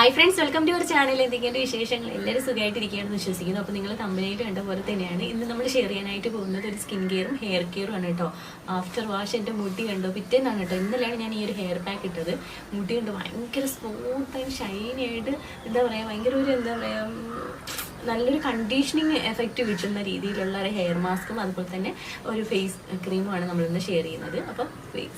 Hi friends welcome to our channel എന്തൊക്കെയാണ് വിശേഷങ്ങൾ? എല്ലാവരും സുഖമായിട്ടിരിക്കുകയാണെന്ന് വിശ്വസിക്കുന്നു. അപ്പോൾ നിങ്ങൾ കമ്പനിയായിട്ട് കണ്ട പോലെ തന്നെയാണ് ഇന്ന് നമ്മൾ ഷെയർ ചെയ്യാനായിട്ട് പോകുന്നത് ഒരു സ്കിൻ കെയറും ഹെയർ കെയറും ആണ് കേട്ടോ. ആഫ്റ്റർ വാഷ് എന്റെ മുടി കണ്ടോ പിറ്റേന്നാണ് കേട്ടോ. ഇന്നലെയാണ് ഞാൻ ഈ ഒരു ഹെയർ പാക്ക് ഇട്ടത്. മുടി കണ്ടോ ഭയങ്കര സ്മൂത്ത് ആൻഡ് ഷൈനി ആയിട്ട് എന്താ പറയുക ഭയങ്കര ഒരു എന്താ പറയുക നല്ലൊരു കണ്ടീഷനിങ് എഫക്റ്റ് കിട്ടുന്ന രീതിയിലുള്ള ഒരു ഹെയർ മാസ്കും അതുപോലെ തന്നെ ഒരു ഫേസ് ക്രീമുമാണ് നമ്മൾ ഇന്ന് ഷെയർ ചെയ്യുന്നത്. അപ്പോൾ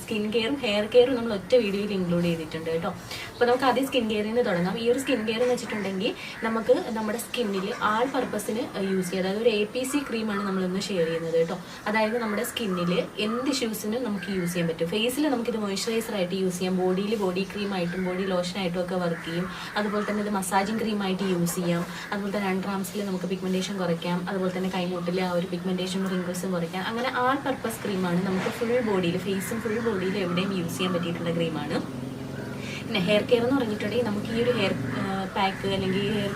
സ്കിൻ കെയറും ഹെയർ കെയറും നമ്മൾ ഒറ്റ വീഡിയോയിൽ ഇൻക്ലൂഡ് ചെയ്തിട്ടുണ്ട് കേട്ടോ. അപ്പോൾ നമുക്ക് ആദ്യം സ്കിൻ കെയറിൽ നിന്ന് തുടങ്ങാം. ഈ ഒരു സ്കിൻ കെയർ എന്ന് വെച്ചിട്ടുണ്ടെങ്കിൽ നമുക്ക് നമ്മുടെ സ്കിന്നിൽ ആൾ പർപ്പസിന് യൂസ് ചെയ്യുക അതായത് ഒരു എ പി സി ക്രീമാണ് നമ്മളിന്ന് ഷെയർ ചെയ്യുന്നത് കേട്ടോ. അതായത് നമ്മുടെ സ്കിന്നിൽ എന്ത് ഇഷ്യൂസിനും നമുക്ക് യൂസ് ചെയ്യാൻ പറ്റും. ഫേസിൽ നമുക്കിത് മോയ്സ്ചറൈസർ ആയിട്ട് യൂസ് ചെയ്യാം. ബോഡിയിൽ ബോഡി ക്രീമായിട്ടും ബോഡി ലോഷനായിട്ടും ഒക്കെ വർക്ക് ചെയ്യും. അതുപോലെ തന്നെ ഇത് മസാജിങ് ക്രീമായിട്ട് യൂസ് ചെയ്യാം. അതുപോലെ തന്നെ അണ്ടർആംസിൽ നമുക്ക് പിഗ്മെന്റേഷൻ കുറയ്ക്കാം. അതുപോലെ തന്നെ കൈമുട്ടിൽ ആ ഒരു പിഗ്മെന്റേഷൻ റിങ്കിൾസും കുറയ്ക്കാം. അങ്ങനെ ആൾ പർപ്പസ് ക്രീമാണ് നമുക്ക് ഫുൾ ബോഡിയിൽ ഫേസും ഫുൾ ബോഡിയിൽ എവിടെയും യൂസ് ചെയ്യാൻ പറ്റിയിട്ടുള്ള ക്രീമാണ് പിന്നെ ഹെയർ കെയർ എന്ന് പറഞ്ഞിട്ടുണ്ടെങ്കിൽ നമുക്ക് ഈ ഒരു ഹെയർ പാക്ക് അല്ലെങ്കിൽ ഹെയർ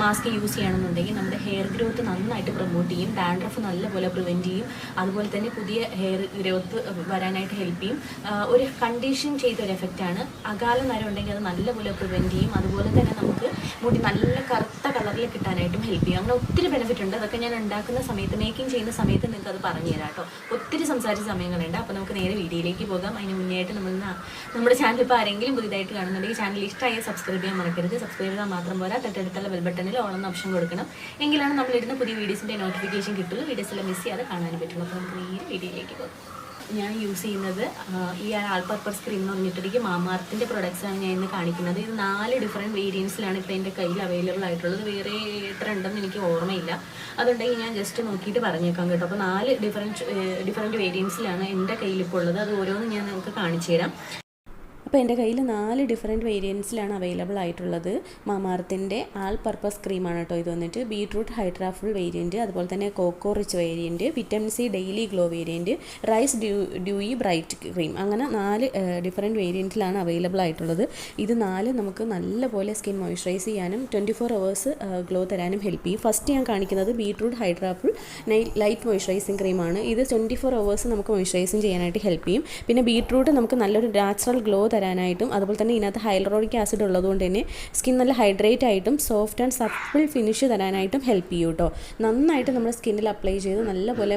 മാസ്ക് യൂസ് ചെയ്യണമെന്നുണ്ടെങ്കിൽ നമ്മുടെ ഹെയർ ഗ്രോത്ത് നന്നായിട്ട് പ്രൊമോട്ട് ചെയ്യും ഡാൻഡ്രഫ് നല്ലപോലെ പ്രിവെന്റ് ചെയ്യും അതുപോലെ തന്നെ പുതിയ ഹെയർ ഗ്രോത്ത് വരാനായിട്ട് ഹെൽപ്പ് ചെയ്യും. ഒരു കണ്ടീഷൻ ചെയ്ത ഒരു എഫക്റ്റാണ് അകാല നരം ഉണ്ടെങ്കിൽ അത് നല്ലപോലെ പ്രിവെന്റ് ചെയ്യും. അതുപോലെ തന്നെ നമുക്ക് മുടി നല്ല കറുത്ത കളറിൽ കിട്ടാനായിട്ടും ഹെൽപ്പ് ചെയ്യും. അങ്ങനെ ഒത്തിരി ബെനിഫിറ്റ് ഉണ്ട്. അതൊക്കെ ഞാൻ ഉണ്ടാക്കുന്ന സമയത്ത് മേക്കിംഗ് ചെയ്യുന്ന സമയത്ത് നിങ്ങൾക്ക് അത് പറഞ്ഞു തരാം കേട്ടോ. ഒത്തിരി സംസാരിച്ച സമയങ്ങളുണ്ട്. അപ്പോൾ നമുക്ക് നേരെ വീഡിയോയിലേക്ക് പോകാം. അതിന് മുന്നേ ആയിട്ട് നമ്മൾ നമ്മുടെ ചാനൽ ഇപ്പോൾ ആരെങ്കിലും പുതിയതായിട്ട് കാണുന്നുണ്ടെങ്കിൽ ചാനൽ ഇഷ്ടമായി സബ്സ്ക്രൈബ് ചെയ്യാൻ മറക്കരുത്. സബ്സ്ക്രൈബ് ചെയ്താൽ മാത്രം പോരാ. തൊട്ടടുത്തുള്ള ബെൽ ബട്ടണിൽ എന്ന ഓപ്ഷൻ കൊടുക്കണം. എങ്കിലാണ് നമ്മളിടുന്ന പുതിയ വീഡിയോസിന്റെ നോട്ടിഫിക്കേഷൻ കിട്ടുള്ളൂ. വീഡിയോസ് എല്ലാം മിസ് ചെയ്യാതെ കാണാൻ പറ്റുള്ളൂ. അപ്പോൾ നമുക്ക് നേരെ വീഡിയോയിലേക്ക് പോകാം. ഞാൻ യൂസ് ചെയ്യുന്നത് ഈ ആൾ പർപ്പസ് ക്രീം എന്ന് പറഞ്ഞിട്ടുണ്ടെങ്കിൽ മാമാർത്തിന്റെ ആണ് ഞാൻ ഇന്ന് കാണിക്കുന്നത്. ഇത് നാല് ഡിഫറെന്റ് വേരിയൻസിലാണ് ഇപ്പോൾ എന്റെ കയ്യിൽ അവൈലബിൾ ആയിട്ടുള്ളത്. വേറെ എത്ര ഉണ്ടെന്ന് എനിക്ക് ഓർമ്മയില്ല. അതുണ്ടെങ്കിൽ ഞാൻ ജസ്റ്റ് നോക്കിയിട്ട് പറഞ്ഞേക്കാം കേട്ടോ. അപ്പോൾ നാല് ഡിഫറെന്റ് ഡിഫറെന്റ് വേരിയൻസിലാണ് എന്റെ കയ്യിൽ ഇപ്പോൾ ഉള്ളത്. അത് ഓരോന്നും ഞാൻ നിങ്ങൾക്ക് കാണിച്ചു തരാം അപ്പോൾ എന്റെ കയ്യിൽ നാല് ഡിഫറെന്റ് വേരിയൻസിലാണ് അവൈലബിൾ ആയിട്ടുള്ളത്. മാമാർത്തിന്റെ ആൾ പർപ്പസ് ക്രീമാണ് കേട്ടോ ഇത് വന്നിട്ട്. ബീട്രൂട്ട് ഹൈഡ്രാഫുൾ വേരിയന്റ് അതുപോലെ തന്നെ coco rich variant vitamin C daily glow variant rice dew dewy bright cream അങ്ങനെ നാല് ഡിഫറെന്റ് വേരിയന്റിലാണ് അവൈലബിൾ ആയിട്ടുള്ളത്. ഇത് നാല് നമുക്ക് നല്ലപോലെ സ്കിൻ മോയ്സ്ചറൈസ് ചെയ്യാനും ട്വന്റി ഫോർ അവേഴ്സ് ഗ്ലോ തരാനും ഹെൽപ്പ് ചെയ്യും. ഫസ്റ്റ് ഞാൻ കാണിക്കുന്നത് ബീട്രൂട്ട് ഹൈഡ്രാഫുൾ ലൈറ്റ് മോയ്സ്ചറൈസിങ് ക്രീമാണ് ഇത് ട്വന്റി ഫോർ അവേഴ്സ് നമുക്ക് മോയ്സ്ചറൈസിങ് ചെയ്യാനായിട്ട് ഹെൽപ്പ് ചെയ്യും. പിന്നെ ബീട്രൂട്ട് നമുക്ക് നല്ലൊരു നാച്ചുറൽ ഗ്ലോ തരാനായിട്ടും അതുപോലെ തന്നെ ഇതിനകത്ത് ഹൈലറോണിക് ആസിഡ് ഉള്ളതുകൊണ്ട് തന്നെ സ്കിൻ നല്ല ഹൈഡ്രേറ്റ് ആയിട്ടും സോഫ്റ്റ് ആൻഡ് സപ്പിൾ ഫിനിഷ് തരാനായിട്ടും ഹെൽപ്പ് ചെയ്യും കേട്ടോ. നന്നായിട്ട് നമ്മുടെ സ്കിന്നിൽ അപ്ലൈ ചെയ്ത് നല്ലപോലെ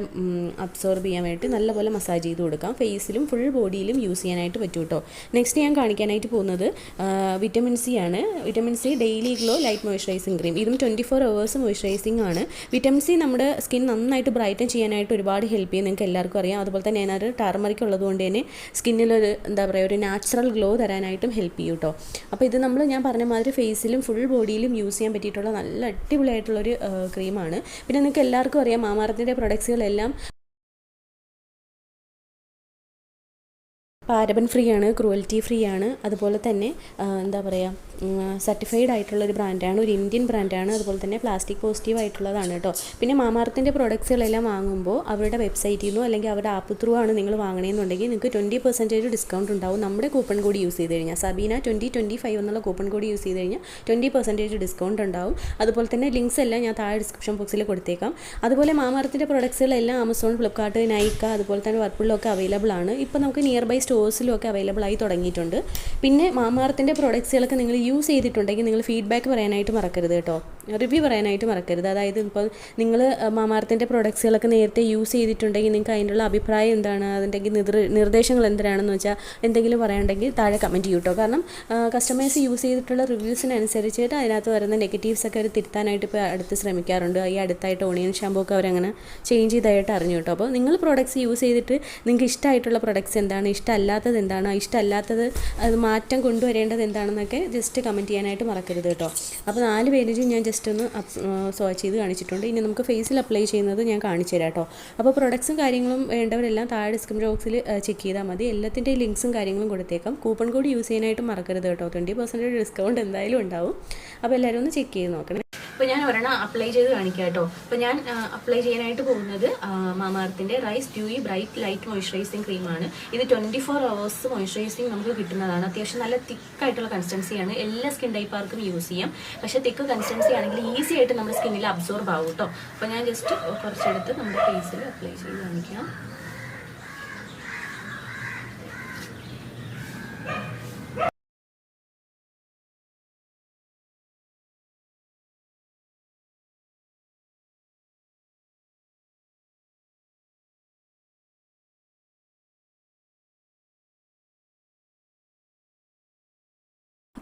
അബ്സോർബ് ചെയ്യാൻ വേണ്ടി നല്ലപോലെ മസാജ് ചെയ്ത് കൊടുക്കാം. ഫേസിലും ഫുൾ ബോഡിയിലും യൂസ് ചെയ്യാനായിട്ട് പറ്റും കേട്ടോ. നെക്സ്റ്റ് ഞാൻ കാണിക്കാനായിട്ട് പോകുന്നത് വിറ്റമിൻ സി ആണ്. Vitamin C daily glow light moisturising cream ഇതും ട്വന്റി ഫോർ അവേഴ്സ് മോയ്സ്ചറൈസിങ് ആണ്. വിറ്റമിൻ സി നമ്മുടെ സ്കിൻ നന്നായിട്ട് ബ്രൈറ്റൻ ചെയ്യാനായിട്ട് ഒരുപാട് ഹെൽപ്പ് ചെയ്യും. നിങ്ങൾക്ക് എല്ലാവർക്കും അറിയാം. അതുപോലെ തന്നെ ഞാനൊരു ടർമറിക് ഉള്ളതുകൊണ്ട് തന്നെ സ്കിന്നിലൊരു എന്താ പറയുക ഒരു നാച്ചുറൽ ഗ്ലോ തരാനായിട്ടും ഹെൽപ്പ് ചെയ്യും കേട്ടോ അപ്പോൾ ഇത് നമ്മൾ ഞാൻ പറഞ്ഞ മാതിരി ഫേസിലും ഫുൾ ബോഡിയിലും യൂസ് ചെയ്യാൻ പറ്റിയിട്ടുള്ള നല്ല അടിപൊളിയായിട്ടുള്ളൊരു ക്രീമാണ് പിന്നെ നിങ്ങൾക്ക് എല്ലാവർക്കും അറിയാം മാമാർത്തിന്റെ പ്രൊഡക്ട്സുകളെല്ലാം പാരബൻ ഫ്രീ ആണ് ക്രൂവൽറ്റി ഫ്രീ ആണ് അതുപോലെ തന്നെ എന്താ പറയുക സർട്ടിഫൈഡ് ആയിട്ടുള്ള ഒരു ബ്രാൻഡാണ് ഒരു ഇന്ത്യൻ ബ്രാൻഡാണ്. അതുപോലെ തന്നെ പ്ലാസ്റ്റിക് പോസിറ്റീവ് ആയിട്ടുള്ളതാണ് കേട്ടോ. പിന്നെ മാമാർത്തിന്റെ പ്രൊഡക്ട്സുകളെല്ലാം വാങ്ങുമ്പോൾ അവരുടെ വെബ്സൈറ്റിൽ നിന്നോ അല്ലെങ്കിൽ അവരുടെ ആപ്പ് ത്രൂ ആണ് നിങ്ങൾ വാങ്ങണമെന്നുണ്ടെങ്കിൽ നിങ്ങൾക്ക് ട്വന്റി പെർസെന്റേജ് ഡിസ്കൗണ്ട് ഉണ്ടാവും. നമ്മുടെ കൂപ്പൺ കോഡ് യൂസ് ചെയ്ത് കഴിഞ്ഞാൽ സബീന ട്വന്റി ട്വന്റി ഫൈവ് എന്നുള്ള കൂപ്പൺ കോഡ് യൂസ് ചെയ്ത് കഴിഞ്ഞാൽ ട്വന്റി പെർസെന്റേജ് ഡിസ്കൗണ്ട് ഉണ്ടാവും. അതുപോലെ തന്നെ ലിങ്ക്സ് എല്ലാം ഞാൻ താഴെ ഡിസ്ക്രിപ്ഷൻ ബോക്സിൽ കൊടുത്തേക്കാം. അതുപോലെ മാമാർത്തിന്റെ പ്രൊഡക്ട്സുകളെല്ലാം ആമസോൺ ഫ്ലിപ്കാർട്ട് നൈക്ക അതുപോലെ തന്നെ വർപ്പിളിലൊക്കെ അവൈലബിൾ ആണ്. ഇപ്പോൾ നമുക്ക് നിയർ ബൈ സ്റ്റോഴ്സിലും ഒക്കെ അവൈലബിൾ ആയി തുടങ്ങിയിട്ടുണ്ട്. പിന്നെ മാമാർത്തിന്റെ പ്രൊഡക്ട്സുകളൊക്കെ നിങ്ങൾ യൂസ് ചെയ്തിട്ടുണ്ടെങ്കിൽ നിങ്ങൾ ഫീഡ്ബാക്ക് പറയാനായിട്ട് മറക്കരുത് കേട്ടോ. റിവ്യൂ പറയാനായിട്ട് മറക്കരുത്. അതായത് ഇപ്പോൾ നിങ്ങൾ മാമാർത്തിന്റെ പ്രൊഡക്ട്സുകളൊക്കെ നേരത്തെ യൂസ് ചെയ്തിട്ടുണ്ടെങ്കിൽ നിങ്ങൾക്ക് അതിനുള്ള അഭിപ്രായം എന്താണ്? അതിന്റെ നിർ നിർദ്ദേശങ്ങൾ എന്തിനാണെന്ന് വെച്ചാൽ എന്തെങ്കിലും പറയാനുണ്ടെങ്കിൽ താഴെ കമന്റ് ചെയ്യൂ കേട്ടോ കാരണം കസ്റ്റമേഴ്സ് യൂസ് ചെയ്തിട്ടുള്ള റിവ്യൂസിനനുസരിച്ചിട്ട് അതിനകത്ത് വരുന്ന നെഗറ്റീവ്സൊക്കെ അവർ തിരുത്താനായിട്ട് ഇപ്പോൾ അടുത്ത് ശ്രമിക്കാറുണ്ട്. ഈ അടുത്തായിട്ട് ഓണിയൻ ഷാമ്പൂ ഒക്കെ അവരങ്ങനെ ചേഞ്ച് ചെയ്തതായിട്ട് അറിഞ്ഞു കേട്ടോ അപ്പോൾ നിങ്ങൾ പ്രോഡക്ട്സ് യൂസ് ചെയ്തിട്ട് നിങ്ങൾക്ക് ഇഷ്ടമായിട്ടുള്ള പ്രൊഡക്ട്സ് എന്താണ്? ഇഷ്ടമല്ലാത്തത് എന്താണ്? ഇഷ്ടമല്ലാത്തത് അത് മാറ്റം കൊണ്ടുവരേണ്ടത് എന്താണെന്നൊക്കെ ജസ്റ്റ് കമന്റ് ചെയ്യാനായിട്ട് മറക്കരുത് കേട്ടോ അപ്പോൾ നാല് പേജും ഞാൻ ജസ്റ്റ് ഒന്ന് സ്വാച്ച് ചെയ്ത് കാണിച്ചിട്ടുണ്ട്. ഇനി നമുക്ക് ഫേസിൽ അപ്ലൈ ചെയ്യുന്നത് ഞാൻ കാണിച്ചു തരാം കേട്ടോ അപ്പോൾ പ്രൊഡക്ട്സും കാര്യങ്ങളും വേണ്ടവരെല്ലാം താഴെ ഡിസ്ക്രിപ്ഷൻ ബോക്സിൽ ചെക്ക് ചെയ്താൽ മതി. എല്ലാത്തിന്റെയും ലിങ്ക്സും കാര്യങ്ങളും കൊടുത്തേക്കാം. കൂപ്പൺ കോഡ് യൂസ് ചെയ്യാനായിട്ട് മറക്കരുത് കേട്ടോ ട്വന്റി പെർസെന്റേജ് ഡിസ്കൗണ്ട് എന്തായാലും ഉണ്ടാവും. അപ്പോൾ എല്ലാവരും ഒന്ന് ചെക്ക് ചെയ്ത് നോക്കണേ. അപ്പോൾ ഞാൻ ഒരെണ്ണം അപ്ലൈ ചെയ്ത് കാണിക്കാം കേട്ടോ അപ്പോൾ ഞാൻ അപ്ലൈ ചെയ്യാനായിട്ട് പോകുന്നത് മാമാർത്തിന്റെ rice dewy bright light moisturising ക്രീമാണ് ഇത് ട്വന്റി ഫോർ അവേഴ്സ് മോയ്സ്ചറൈസിങ് നമുക്ക് കിട്ടുന്നതാണ്. അത്യാവശ്യം നല്ല തിക്കായിട്ടുള്ള കൺസിസ്റ്റൻസിയാണ് എല്ലാ സ്കിൻ ടൈപ്പാർക്കും യൂസ് ചെയ്യാം. പക്ഷേ തിക്ക് കൺസിസ്റ്റൻസി ആണെങ്കിൽ ഈസി ആയിട്ട് നമ്മുടെ സ്കിന്നിൽ അബ്സോർബ് ആവും കേട്ടോ അപ്പോൾ ഞാൻ ജസ്റ്റ് കുറച്ചെടുത്ത് നമ്മുടെ ഫേസിൽ അപ്ലൈ ചെയ്ത് കാണിക്കാം.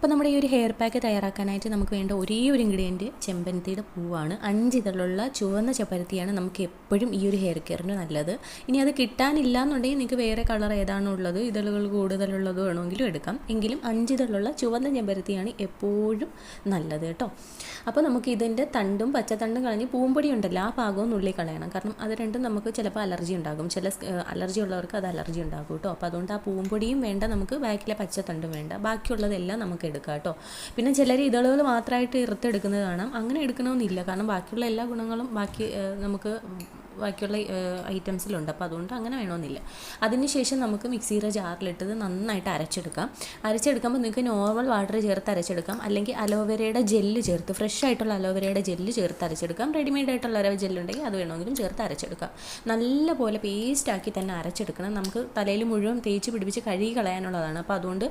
അപ്പോൾ നമ്മുടെ ഈ ഒരു ഹെയർ പാക്ക് തയ്യാറാക്കാനായിട്ട് നമുക്ക് വേണ്ട ഒരേ ഒരു ഇൻഗ്രീഡിയന്റ് ചെമ്പരത്തിയുടെ പൂവാണ്. അഞ്ച് ഇതളുള്ള ചുവന്ന ചെമ്പരത്തിയാണ് നമുക്ക് എപ്പോഴും ഈ ഒരു ഹെയർ കെയറിന് നല്ലത്. ഇനി അത് കിട്ടാനില്ല എന്നുണ്ടെങ്കിൽ നിങ്ങൾക്ക് വേറെ കളർ ഏതാണോ ഉള്ളത് ഇതളുകൾ കൂടുതലുള്ളത് വേണമെങ്കിലും എടുക്കാം. എങ്കിലും അഞ്ച് ചുവന്ന ചെമ്പരത്തിയാണ് എപ്പോഴും നല്ലത് കേട്ടോ. അപ്പോൾ നമുക്ക് ഇതിന്റെ തണ്ടും പച്ചത്തണ്ടും കളഞ്ഞ് പൂമ്പൊടി ഉണ്ടല്ലോ ആ ഭാഗവും നുള്ളി കളയണം. കാരണം അത് രണ്ടും നമുക്ക് ചിലപ്പോൾ അലർജി ഉണ്ടാകും. ചില അലർജി ഉള്ളവർക്ക് അത് അലർജി ഉണ്ടാകും കേട്ടോ. അപ്പോൾ അതുകൊണ്ട് ആ പൂമ്പൊടിയും വേണ്ട നമുക്ക് ബാക്കിലെ പച്ചത്തണ്ടും വേണ്ട. ബാക്കിയുള്ളതെല്ലാം നമുക്ക് എടുക്കാം കേട്ടോ. പിന്നെ ചിലർ ഇതളുകൾ മാത്രമായിട്ട് ഇറുത്തെടുക്കുന്നത് കാണാം. അങ്ങനെ എടുക്കണമെന്നില്ല. കാരണം ബാക്കിയുള്ള എല്ലാ ഗുണങ്ങളും ബാക്കി നമുക്ക് ബാക്കിയുള്ള ഐറ്റംസിലുണ്ട് അപ്പോൾ അതുകൊണ്ട് അങ്ങനെ വേണമെന്നില്ല അതിനുശേഷം നമുക്ക് മിക്സിയുടെ ജാറിലിട്ടത് നന്നായിട്ട് അരച്ചെടുക്കാം. അരച്ചെടുക്കുമ്പോൾ നിങ്ങൾക്ക് നോർമൽ വാട്ടർ ചേർത്ത് അരച്ചെടുക്കാം. അല്ലെങ്കിൽ അലോവേരയുടെ ജെല്ല് ചേർത്ത് ഫ്രഷ് ആയിട്ടുള്ള അലോവേരയുടെ ജെല്ല് ചേർത്ത് അരച്ചെടുക്കാം. റെഡിമെയ്ഡ് ആയിട്ടുള്ള അലോവേര ജെല്ലുണ്ടെങ്കിൽ അത് വേണമെങ്കിലും ചേർത്ത് അരച്ചെടുക്കാം. നല്ലപോലെ പേസ്റ്റ് ആക്കി തന്നെ അരച്ചെടുക്കണം. നമുക്ക് തലയിൽ മുഴുവൻ തേച്ച് പിടിപ്പിച്ച് കഴുകി കളയാനുള്ളതാണ്. അപ്പോൾ അതുകൊണ്ട്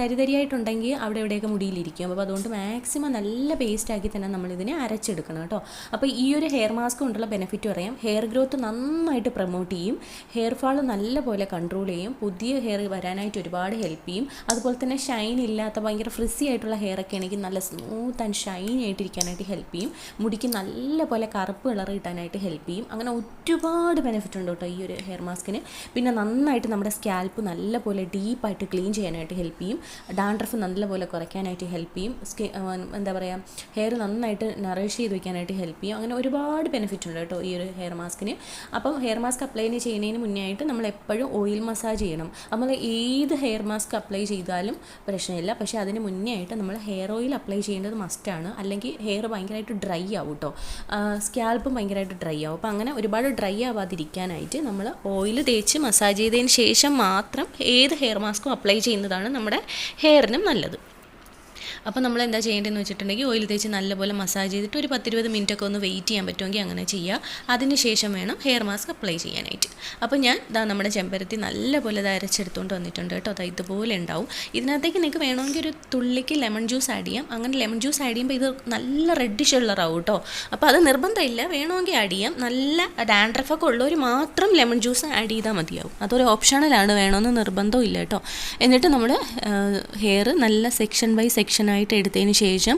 തരിതരിയായിട്ടുണ്ടെങ്കിൽ അവിടെ എവിടെയൊക്കെ മുടിയിലിരിക്കും. അപ്പോൾ അതുകൊണ്ട് മാക്സിമം നല്ല പേസ്റ്റാക്കി തന്നെ നമ്മളിതിനെ അരച്ചെടുക്കണം കേട്ടോ. അപ്പോൾ ഈ ഒരു ഹെയർ മാസ്ക് കൊണ്ടുള്ള ബെനിഫിറ്റ് പറയാം. ഹെയർ ഗ്രോത്ത് നന്നായിട്ട് പ്രൊമോട്ട് ചെയ്യും. ഹെയർ ഫാൾ നല്ലപോലെ കൺട്രോൾ ചെയ്യും. പുതിയ ഹെയർ വരാനായിട്ട് ഒരുപാട് ഹെൽപ്പ് ചെയ്യും. അതുപോലെ തന്നെ ഷൈൻ ഇല്ലാത്ത ഭയങ്കര ഫ്രിസി ആയിട്ടുള്ള ഹെയർ ഒക്കെ ആണെങ്കിൽ നല്ല സ്മൂത്ത് ആൻഡ് ഷൈൻ ആയിട്ടിരിക്കാനായിട്ട് ഹെൽപ്പ് ചെയ്യും. മുടിക്ക് നല്ലപോലെ കറുപ്പ് കളർ കിട്ടാനായിട്ട് ഹെൽപ്പ് ചെയ്യും. അങ്ങനെ ഒരുപാട് ബെനിഫിറ്റ് ഉണ്ട് കേട്ടോ ഈ ഒരു ഹെയർ മാസ്കിന് പിന്നെ നന്നായിട്ട് നമ്മുടെ സ്കാൽപ്പ് നല്ലപോലെ ഡീപ്പായിട്ട് ക്ലീൻ ചെയ്യാനായിട്ട് ഹെൽപ്പ് ചെയ്യും. ഡാൻഡ്രഫ് നല്ലപോലെ കുറയ്ക്കാനായിട്ട് ഹെൽപ്പ് ചെയ്യും. സ്കി എന്താ പറയുക ഹെയർ നന്നായിട്ട് നറിഷ് ചെയ്ത് വയ്ക്കാനായിട്ട് ഹെൽപ്പ് ചെയ്യും. അങ്ങനെ ഒരുപാട് ബെനിഫിറ്റ് ഉണ്ട് കേട്ടോ ഈ ഒരു ഹെയർ മാസ്കിന് അപ്പം ഹെയർ മാസ്ക് അപ്ലൈ ചെയ്യുന്നതിന് മുന്നേ ആയിട്ട് നമ്മൾ എപ്പോഴും ഓയിൽ മസാജ് ചെയ്യണം. നമ്മൾ ഏത് ഹെയർ മാസ്ക് അപ്ലൈ ചെയ്താലും പ്രശ്നമില്ല. പക്ഷേ അതിന് മുന്നേ ആയിട്ട് നമ്മൾ ഹെയർ ഓയിൽ അപ്ലൈ ചെയ്യേണ്ടത് മസ്റ്റാണ് അല്ലെങ്കിൽ ഹെയർ ഭയങ്കരമായിട്ട് ഡ്രൈ ആവും കേട്ടോ സ്കാൽപ്പും ഭയങ്കരമായിട്ട് ഡ്രൈ ആവും. അപ്പോൾ അങ്ങനെ ഒരുപാട് ഡ്രൈ ആവാതിരിക്കാനായിട്ട് നമ്മൾ ഓയിൽ തേച്ച് മസാജ് ചെയ്തതിന് ശേഷം മാത്രം ഏത് ഹെയർ മാസ്കും അപ്ലൈ ചെയ്യുന്നതാണ് നമ്മുടെ ഹെയറിനും നല്ലത്. അപ്പോൾ നമ്മൾ എന്താ ചെയ്യേണ്ടതെന്ന് വെച്ചിട്ടുണ്ടെങ്കിൽ ഓയിൽ തേച്ച് നല്ലപോലെ മസാജ് ചെയ്തിട്ട് ഒരു പത്തിരുപത് മിനിറ്റ് ഒക്കെ ഒന്ന് വെയിറ്റ് ചെയ്യാൻ പറ്റുമെങ്കിൽ അങ്ങനെ ചെയ്യുക അതിന് ശേഷം വേണം ഹെയർ മാസ്ക് അപ്ലൈ ചെയ്യാനായിട്ട്. അപ്പോൾ ഞാൻ ഇതാ നമ്മുടെ ചെമ്പരത്തി നല്ലപോലെ ഇത് അരച്ചെടുത്തുകൊണ്ട് വന്നിട്ടുണ്ട് കേട്ടോ. അതാ ഇതുപോലെ ഉണ്ടാവും. ഇതിനകത്തേക്ക് നിങ്ങൾക്ക് വേണമെങ്കിൽ ഒരു തുള്ളിക്ക് ലെമൺ ജ്യൂസ് ആഡ് ചെയ്യാം. അങ്ങനെ ലെമൺ ജ്യൂസ് ആഡ് ചെയ്യുമ്പോൾ ഇത് നല്ല റെഡിഷ് കളറാവും കേട്ടോ. അപ്പോൾ അത് നിർബന്ധമില്ല. വേണമെങ്കിൽ ആഡ് ചെയ്യാം. നല്ല ഡാൻഡ്രഫൊക്കെ ഉള്ളവർ മാത്രം ലെമൺ ജ്യൂസ് ആഡ് ചെയ്താൽ മതിയാവും. അതൊരു ഓപ്ഷണലാണ് വേണമെന്ന് നിർബന്ധമില്ല കേട്ടോ. എന്നിട്ട് നമ്മൾ ഹെയർ നല്ല സെക്ഷൻ ബൈ സെക്ഷൻ ആയിട്ട് എടുത്തതിന് ശേഷം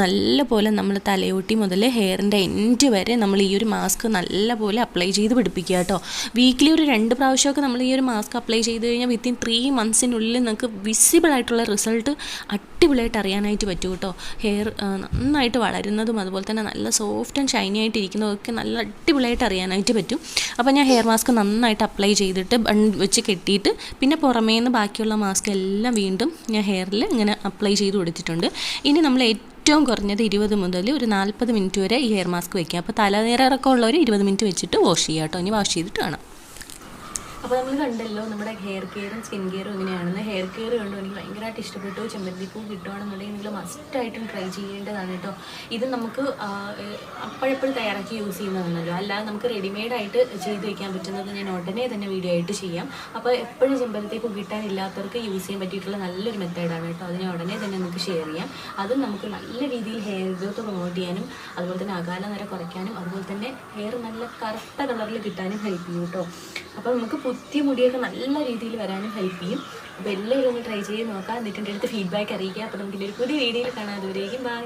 നല്ലപോലെ നമ്മൾ തലയോട്ടി മുതൽ ഹെയറിന്റെ എൻഡ് വരെ നമ്മൾ ഈ ഒരു മാസ്ക് നല്ലപോലെ അപ്ലൈ ചെയ്ത് പിടിപ്പിക്കുക കേട്ടോ. വീക്കിലി ഒരു രണ്ട് പ്രാവശ്യമൊക്കെ നമ്മൾ ഈ ഒരു മാസ്ക് അപ്ലൈ ചെയ്ത് കഴിഞ്ഞാൽ വിത്തിൻ ത്രീ മന്ത്സിനുള്ളിൽ നിങ്ങൾക്ക് വിസിബിൾ ആയിട്ടുള്ള റിസൾട്ട് അടിപൊളിയായിട്ട് അറിയാനായിട്ട് പറ്റും കേട്ടോ. ഹെയർ നന്നായിട്ട് വളരുന്നതും അതുപോലെ തന്നെ നല്ല സോഫ്റ്റ് ആൻഡ് ഷൈനി ആയിട്ട് ഇരിക്കുന്നതൊക്കെ നല്ല അടിപൊളിയായിട്ട് അറിയാനായിട്ട് പറ്റും. അപ്പോൾ ഞാൻ ഹെയർ മാസ്ക് നന്നായിട്ട് അപ്ലൈ ചെയ്തിട്ട് ബൺ വെച്ച് കെട്ടിയിട്ട് പിന്നെ പുറമേ നിന്ന് ബാക്കിയുള്ള മാസ്ക് എല്ലാം വീണ്ടും ഞാൻ ഹെയറിൽ ഇങ്ങനെ അപ്ലൈ ചെയ്ത് കൊടുത്തിട്ടുണ്ട്. ഇനി നമ്മൾ ഏറ്റവും കുറഞ്ഞത് ഇരുപത് മുതൽ ഒരു നാൽപ്പത് മിനിറ്റ് വരെ ഈ ഹെയർ മാസ്ക് വയ്ക്കുക അപ്പോൾ ഉള്ളവർ ഇരുപത് മിനിറ്റ് വെച്ചിട്ട് വാഷ് ചെയ്യുക കേട്ടോ. ഇനി വാഷ് ചെയ്തിട്ട് കാണാം. അപ്പോൾ നമ്മൾ കണ്ടല്ലോ നമ്മുടെ ഹെയർ കെയറും സ്കിൻ കെയറും എങ്ങനെയാണെന്ന് ഹെയർ കെയർ കണ്ടു. എനിക്ക് ഭയങ്കരമായിട്ട് ഇഷ്ടപ്പെട്ടു. ചെമ്പരത്തിപ്പൂ കിട്ടുകയാണെന്നുണ്ടെങ്കിൽ നിങ്ങൾ മസ്റ്റായിട്ടും ട്രൈ ചെയ്യേണ്ടതാണ് കേട്ടോ. ഇത് നമുക്ക് അപ്പോഴെപ്പോഴും തയ്യാറാക്കി യൂസ് ചെയ്യുന്നതാണല്ലോ. അല്ലാതെ നമുക്ക് റെഡിമെയ്ഡ് ആയിട്ട് ചെയ്ത് വയ്ക്കാൻ പറ്റുന്നത് ഞാൻ ഉടനെ തന്നെ വീഡിയോ ആയിട്ട് ചെയ്യാം. അപ്പോൾ എപ്പോഴും ചെമ്പരത്തിപ്പൂ കിട്ടാനില്ലാത്തവർക്ക് യൂസ് ചെയ്യാൻ പറ്റിയിട്ടുള്ള നല്ലൊരു മെത്തേഡാണ് കേട്ടോ. അതിനെ ഉടനെ തന്നെ നമുക്ക് ഷെയർ ചെയ്യാം. അതും നമുക്ക് നല്ല രീതിയിൽ ഹെയർ ഗ്രോത്ത് പ്രൊമോട്ട് ചെയ്യാനും അതുപോലെ തന്നെ അകാല നിര കുറയ്ക്കാനും അതുപോലെ തന്നെ ഹെയർ നല്ല കറുത്ത കളറിൽ കിട്ടാനും ഹെൽപ്പ് ചെയ്യും കേട്ടോ. അപ്പോൾ നമുക്ക് പുതിയ മുടിയൊക്കെ നല്ല രീതിയിൽ വരാനും ഹെൽപ്പ് ചെയ്യും. അപ്പോൾ എല്ലാവരും ഒന്ന് ട്രൈ ചെയ്ത് നോക്കാം. എന്നിട്ട് എന്റെ അടുത്ത് ഫീഡ്ബാക്ക് അറിയിക്കുക. അപ്പോൾ നമുക്ക് ഒരു പുതിയ വീഡിയോയിൽ കാണാം. ബൈ